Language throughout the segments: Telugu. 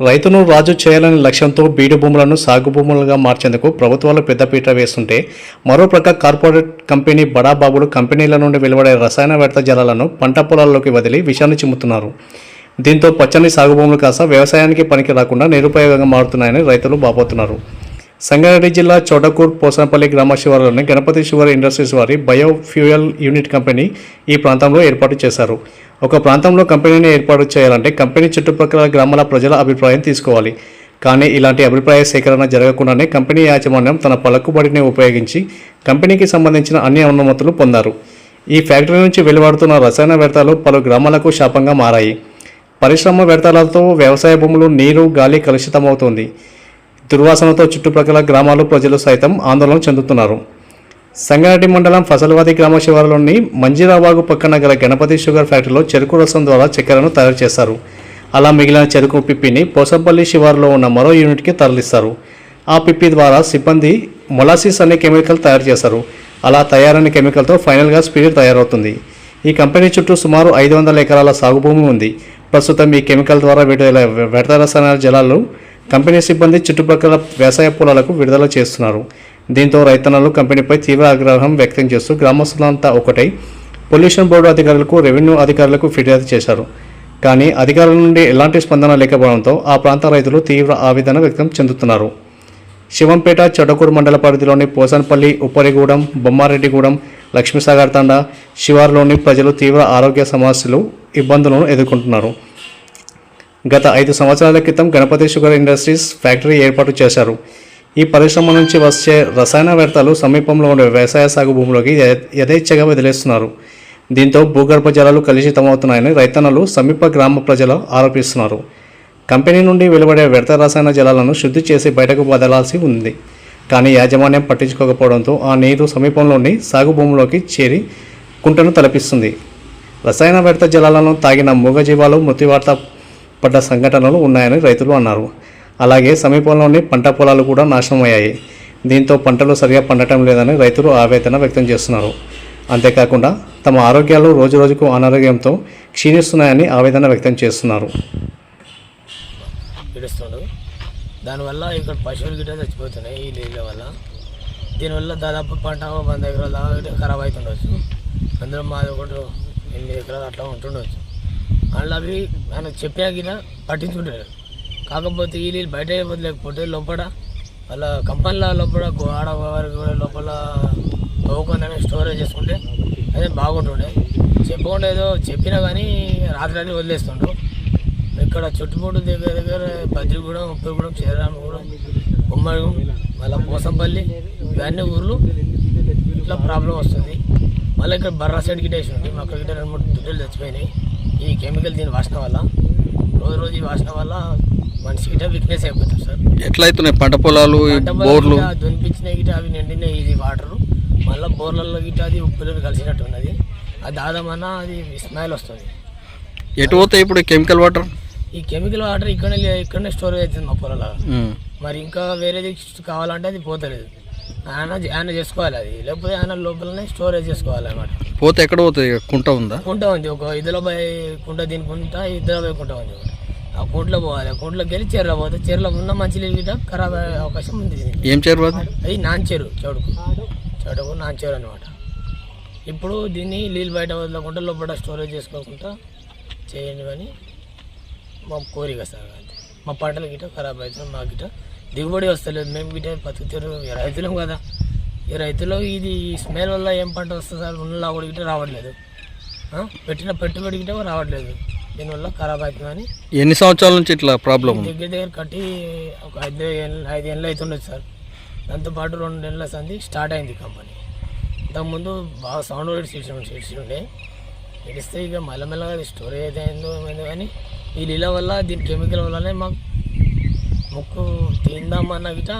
రైతును రాజు చేయాలనే లక్ష్యంతో బీడు భూములను సాగు భూములుగా మార్చేందుకు ప్రభుత్వాలు పెద్దపీట వేస్తుంటే మరోప్రక్క కార్పొరేట్ కంపెనీ బడాబాబులు కంపెనీల నుండి వెలువడే రసాయన వ్యర్థ జలాలను పంట పొలాల్లోకి వదిలి విషాన్ని చిమ్ముతున్నారు. దీంతో పచ్చని సాగు భూములు కాస్త వ్యవసాయానికి పనికి రాకుండా నిరుపయోగంగా మారుతున్నాయని రైతులు బాబోతున్నారు. సంగారెడ్డి జిల్లా చోటకూర్ పోసనపల్లి గ్రామ శివారులోని గణపతి షుగర్ ఇండస్ట్రీస్ వారి బయోఫ్యూయల్ యూనిట్ కంపెనీ ఈ ప్రాంతంలో ఏర్పాటు చేశారు. ఒక ప్రాంతంలో కంపెనీని ఏర్పాటు చేయాలంటే కంపెనీ చుట్టుపక్కల గ్రామాల ప్రజల అభిప్రాయం తీసుకోవాలి. కానీ ఇలాంటి అభిప్రాయ సేకరణ జరగకుండానే కంపెనీ యాజమాన్యం తన పలుకుబడిని ఉపయోగించి కంపెనీకి సంబంధించిన అన్ని అనుమతులు పొందారు. ఈ ఫ్యాక్టరీ నుంచి వెలువడుతున్న రసాయన వ్యర్థాలు పలు గ్రామాలకు శాపంగా మారాయి. పరిశ్రమ వ్యర్థాలతో వ్యవసాయ భూములు నీరు గాలి కలుషితమవుతోంది. దుర్వాసనతో చుట్టుప్రక్కల గ్రామాలు ప్రజలు సైతం ఆందోళన చెందుతున్నారు. సంగారెడ్డి మండలం ఫసల్వాది గ్రామ శివారులోని మంజీరాబాగు పక్కన గల గణపతి షుగర్ ఫ్యాక్టరీలో చెరుకు రసం ద్వారా చక్కెరను తయారు చేస్తారు అలా మిగిలిన చెరుకు పిప్పిని పోసంపల్లి శివారులో ఉన్న మరో యూనిట్కి తరలిస్తారు. ఆ పిప్పి ద్వారా సిబ్బంది మొలాసిస్ అనే కెమికల్ తయారు చేస్తారు అలా తయారైన కెమికల్తో ఫైనల్గా స్పిరిట్ తయారవుతుంది. ఈ కంపెనీ చుట్టూ సుమారు ఐదు వందల ఎకరాల సాగు భూమి ఉంది. ప్రస్తుతం ఈ కెమికల్ ద్వారా విడుదల వ్యర్థ రసాయన జలాలు కంపెనీ సిబ్బంది చుట్టుపక్కల వ్యవసాయ పొలాలకు విడుదల చేస్తున్నారు. దీంతో రైతన్నలు కంపెనీపై తీవ్ర ఆగ్రహం వ్యక్తం చేస్తూ గ్రామస్తులంతా ఒకటై పొల్యూషన్ బోర్డు అధికారులకు రెవెన్యూ అధికారులకు ఫిర్యాదు చేశారు. కానీ అధికారుల నుండి ఎలాంటి స్పందన లేకపోవడంతో ఆ ప్రాంత రైతులు తీవ్ర ఆవేదన వ్యక్తం చెందుతున్నారు. శివంపేట చొడకూరు మండల పరిధిలోని పోసన్పల్లి ఉప్పరిగూడెం బొమ్మారెడ్డిగూడెం లక్ష్మీసాగర్ తండా శివార్లోని ప్రజలు తీవ్ర ఆరోగ్య సమస్యలు ఇబ్బందులను ఎదుర్కొంటున్నారు. గత ఐదు సంవత్సరాల క్రితం గణపతి షుగర్ ఇండస్ట్రీస్ ఫ్యాక్టరీ ఏర్పాటు చేశారు. ఈ పరిశ్రమ నుంచి వచ్చే రసాయన వ్యర్థాలు సమీపంలో ఉండే వ్యవసాయ సాగు భూములోకి యథేచ్ఛగా వదిలేస్తున్నారు. దీంతో భూగర్భ జలాలు కలుషితమవుతున్నాయని రైతన్నలు సమీప గ్రామ ప్రజలు ఆరోపిస్తున్నారు. కంపెనీ నుండి వెలువడే వ్యర్థ రసాయన జలాలను శుద్ధి చేసి బయటకు వదలాల్సి ఉంది. కానీ యాజమాన్యం పట్టించుకోకపోవడంతో ఆ నీరు సమీపంలోని సాగు భూములోకి చేరి కుంటను తలపిస్తుంది. రసాయన వ్యర్థ జలాలను తాగిన మూగజీవాలు మృత్యువార్త పడ్డ సంఘటనలు ఉన్నాయని రైతులు అన్నారు. అలాగే సమీపంలోని పంట పొలాలు కూడా నాశనమయ్యాయి. దీంతో పంటలు సరిగా పండటం లేదని రైతులు ఆవేదన వ్యక్తం చేస్తున్నారు. అంతేకాకుండా తమ ఆరోగ్యాలు రోజురోజుకు అనారోగ్యంతో క్షీణిస్తున్నాయని ఆవేదన వ్యక్తం చేస్తున్నారు. దానివల్ల ఇక్కడ పశువులు గిట్ట చచ్చిపోతున్నాయి ఈ నీళ్ళ వల్ల. దీనివల్ల దాదాపు పంట వంద ఎకరాల దాకా ఖరాబ్ అవుతుండొచ్చు అందులో మాది ఒకటి ఎనిమిది ఎకరాలు అట్లా ఉంటుండొచ్చు. అందులో అవి ఆయన చెప్పినా పట్టించుకుంటారు కాకపోతే ఈ నీళ్ళు బయట వదిలేకపోతే లోపల వాళ్ళ కంపెనీల లోపల గో- ఆడ వారికి కూడా లోపల తవ్వుకొని స్టోరేజ్ చేసుకుంటే అదే బాగుంటుండే. చెప్పకుండా ఏదో చెప్పినా కానీ రాత్రి అని వదిలేస్తుండ్రు. ఇక్కడ చుట్టుముట్టు దగ్గర దగ్గర బద్రిగూడెం ఉప్పగూడెం శ్రీరామగూడెం ఉమ్మడిగూడెం మళ్ళీ పోసంపల్లి ఇవన్నీ ఊర్లు ఇట్లా ప్రాబ్లం వస్తుంది. మళ్ళీ ఇక్కడ బర్రా సైడ్ గిట్ట వేసి ఉంది అక్కడ గిట్ట రెండు మూడు దుడ్డలు చచ్చిపోయినాయి ఈ కెమికల్ దీని వాసన వల్ల రోజు రోజు ఈ వాసన వల్ల మనిషి గిట్ట వీక్నెస్ అయిపోతుంది సార్. ఎట్లయితున్నాయి? పంట పొలాలు బోర్లు? దునిపించినాయి గిట్ట అవి నిండినాయి ఇది వాటర్. మళ్ళీ బోర్లలో గిట్ట అది ఉప్పులు కలిసినట్టు ఉన్నది. అది దాదామన్నా అది స్మైల్ వస్తుంది. ఎటు పోతాయి ఇప్పుడు కెమికల్ వాటర్? ఈ కెమికల్ వాటర్ ఇక్కడనే ఇక్కడనే స్టోరేజ్ అవుతుంది మా పొలాల మరి ఇంకా వేరేది కావాలంటే అది పోతలేదు. ఆయన ఆయన చేసుకోవాలి అది. లేకపోతే ఆయన లోపలనే స్టోరేజ్ చేసుకోవాలి అనమాట పోతే ఎక్కడ పోతుంది కుంట ఉందా? కుంట ఉంది. ఒక ఇదిలో పోయి కుంట దీని కుంట ఇద్దరు పోయి కుంట ఉంది. ఆ కుంటలో పోవాలి. కుంటలోకి వెళ్ళి చీరలో పోతే చీరలో ఉన్న మంచి నీళ్ళు గిట్ట ఖరాబ్ అయ్యే అవకాశం ఉంది ఏం చేరు అది నాంచేరు చౌడుకు. చౌడుకు నాంచేరు అనమాట ఇప్పుడు దీన్ని నీళ్ళు బయట వదలకుండా లోపల స్టోరేజ్ చేసుకోకుండా చేయండి అని మా కోరిక సార్ అంతే. మా పంటలు గిట్ట ఖరాబ్ అవుతుంది మా గిట్ట దిగుబడి వస్తలేదు. మేము గిట్ట బతుకుతారు రైతులం కదా. ఈ రైతులు ఇది స్మెల్ వల్ల ఏం పంట వస్తుంది సార్? ఉన్న కూడా గిట్ట రావట్లేదు? పెట్టిన పెట్టుబడి గిట్ట రావట్లేదు. దీనివల్ల ఖరాబ్ అవుతుందని ఎన్ని సంవత్సరాల నుంచి ఇట్లా ప్రాబ్లం దగ్గర దగ్గర కట్టి ఒక ఐదు ఐదు ఏళ్ళు అవుతుండొచ్చు సార్. దాంతోపాటు రెండు నెలల సంది స్టార్ట్ అయింది కంపెనీ. ఇంతకుముందు బాగా సౌండ్ సిస్టమ్ సిస్టమ్ ఉండే ఇడిస్తే ఇక మెల్లమెల్లగా స్టోరేజ్ అయితే అయిందో ఏమైందో కానీ ఈ నీళ్ళ వల్ల దీని కెమికల్ వల్లనే మాకు ముక్కు తిందామన్న గిట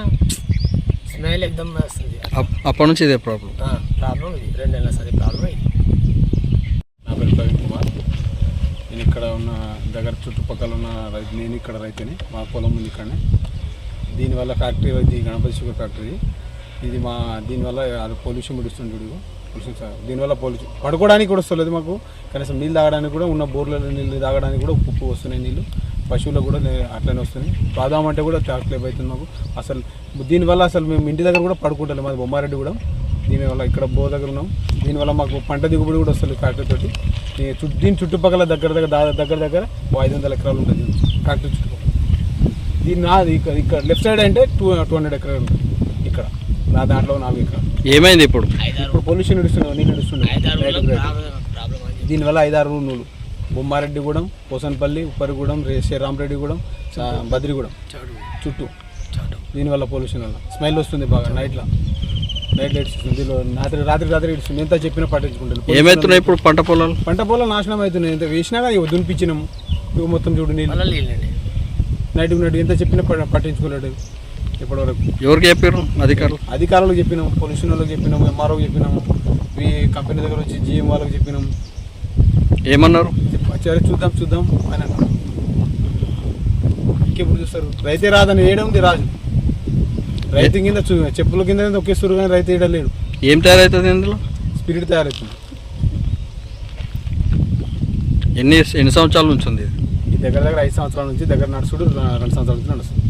స్మెల్ ఎక్దమ్ వస్తుంది. అప్- అప్పటి నుంచి ఇదే ప్రాబ్లం ప్రాబ్లం ఇది. రెండు నెలల సంది ప్రాబ్లం ఇది నా పేరు ప్రవీణ్ కుమార్ నేను ఇక్కడ ఉన్న దగ్గర చుట్టుపక్కల ఉన్న రైతు నేను ఇక్కడ రైతుని మా పొలం ఉంది ఇక్కడనే. దీనివల్ల ఫ్యాక్టరీ ఇది గణపతి షుగర్ ఫ్యాక్టరీ. ఇది మా దీనివల్ల అది పొల్యూషన్ పిడుస్తుంది చూడు పొల్యూషన్ దీనివల్ల పొల్యూషన్ పడుకోవడానికి కూడా వస్తలేదు మాకు. కనీసం నీళ్ళు తాగడానికి కూడా ఉన్న బోర్లలో నీళ్ళు తాగడానికి కూడా ఉప్పు వస్తున్నాయి నీళ్ళు. పశువులకు కూడా నే- అట్లనే బాదాం అంటే కూడా ట్యాక్లేప్ అవుతుంది మాకు. అసలు దీనివల్ల అసలు మేము ఇంటి దగ్గర కూడా పడుకుంటాం మాది బొమ్మారెడ్డి కూడా దీనివల్ల ఇక్కడ బో దగ్గర ఉన్నాం దీనివల్ల మాకు పంట దిగుబడి కూడా వస్తుంది ఫ్యాక్టరీ తోటి. ఈ చు- దీని చుట్టుపక్కల దగ్గర దగ్గర దా- దగ్గర దగ్గర ఐదు వందల ఎకరాలు ఉంటుంది ఫ్యాక్టరీ చుట్టుపక్కల. దీని నాది ఇక్కడ ఇక్కడ లెఫ్ట్ సైడ్ అంటే టూ టూ హండ్రెడ్ ఎకరాలు ఉంటుంది ఇక్కడ. నా దాంట్లో నాలుగు ఎకరాలు. ఏమైంది ఇప్పుడు? ఇప్పుడు పొల్యూషన్ నడుస్తున్నావు నేను నడుస్తున్నావు ఐదారు రైతు రోజులకు రైతు. ప్రాబ్లం ప్రాబ్లం అని చెప్పి. దీనివల్ల ఐదారు రూములు. బొమ్మారెడ్డిగూడెం పోసన్పల్లి ఉప్పరిగూడెం రే శ్రీరామరెడ్డిగూడెం బద్రిగూడెం. చుట్టూ. దీనివల్ల పొల్యూషన్ వల్ల. స్మెల్ వస్తుంది బాగా నైట్లో నైట్ లైట్స్ రాత్రి రాత్రి రాత్రి ఇస్తుంది. ఎంత చెప్పినా పట్టించుకుంటారు ఏమవుతున్నాయి ఇప్పుడు పంట పొలాలు? పంట పొలం నాశనం అవుతున్నాయి. ఎంత వేసినా కానీ ఇవి దునిపించినాము ఇవి మొత్తం చూడు నీళ్ళు నైట్ నైట్ ఎంత చెప్పినా పట్టించుకోలేడు ఇప్పటివరకు. ఎవరికి చెప్పారు అధికారులు? అధికారులకు చెప్పినాము పొల్యూషన్ వాళ్ళకి చెప్పినాము ఎంఆర్ఓకి చెప్పినాము ఈ కంపెనీ దగ్గర వచ్చి జిఎం వాళ్ళకి చెప్పినాము ఏమన్నారు? సరే చూద్దాం చూద్దాం అని అన్నారు. ఇంకెప్పుడు చూస్తారు? రైతే రాదని వేయడం ఉంది రాజు. రైతు కింద చెప్పుల కింద ఒకేస్తారు కానీ రైతు వేయడం లేడు ఏం తయారవుతుంది ఇందులో? స్పిరిట్ తయారవుతుంది. ఎన్ని ఎన్ని సంవత్సరాల నుంచి ఉంది ఇది? ఈ దగ్గర దగ్గర ఐదు సంవత్సరాల నుంచి దగ్గర నడుచుడు రెండు సంవత్సరాల నుంచి నడుస్తుంది.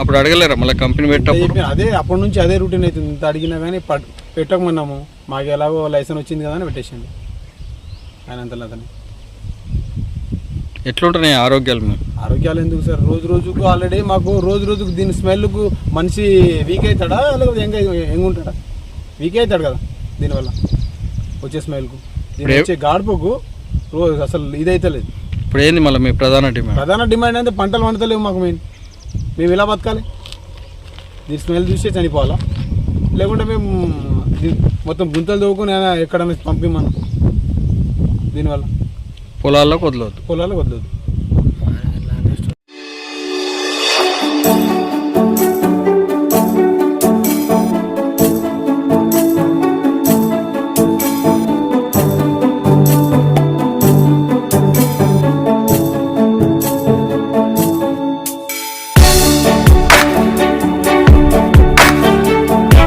అప్పుడు అడగలేరా మళ్ళీ కంపెనీ చెప్పిన అదే అప్పటి నుంచి అదే రూటీన్ అవుతుంది. ఇంత అడిగినా కానీ పట్ పెట్టకమన్నాము మాకు ఎలాగో లైసెన్స్ వచ్చింది కదా అని పెట్టేసింది ఆయన అంతలో అతను ఎట్లుంటున్నాయి ఆరోగ్యాలు మేము ఆరోగ్యాలు ఎందుకు సార్? రోజు రోజుకు ఆల్రెడీ మాకు రోజు రోజుకు దీని స్మెల్కు మనిషి వీక్ అవుతాడా? లేకపోతే ఎంగ ఎంగ ఉంటాడా? వీక్ అవుతాడు కదా దీనివల్ల వచ్చే స్మెల్కు దీని వచ్చే గాడుపుకు రోజు అసలు ఇదైతే లేదు ఇప్పుడు ఏంది మళ్ళీ మీ ప్రధాన డిమాండ్ ప్రధాన డిమాండ్ అంటే పంటలు వండతలేవు మాకు మెయిన్ మేము ఎలా బతకాలి? దీని స్మెల్ చూసే చనిపోవాలా? లేకుంటే మేము మొత్తం గుంతలు తవ్వుకొని ఎక్కడైనా పంపిమ్మను దీనివల్ల పొలాల్లోకి వదలవద్దు పొలాలకు వదలదు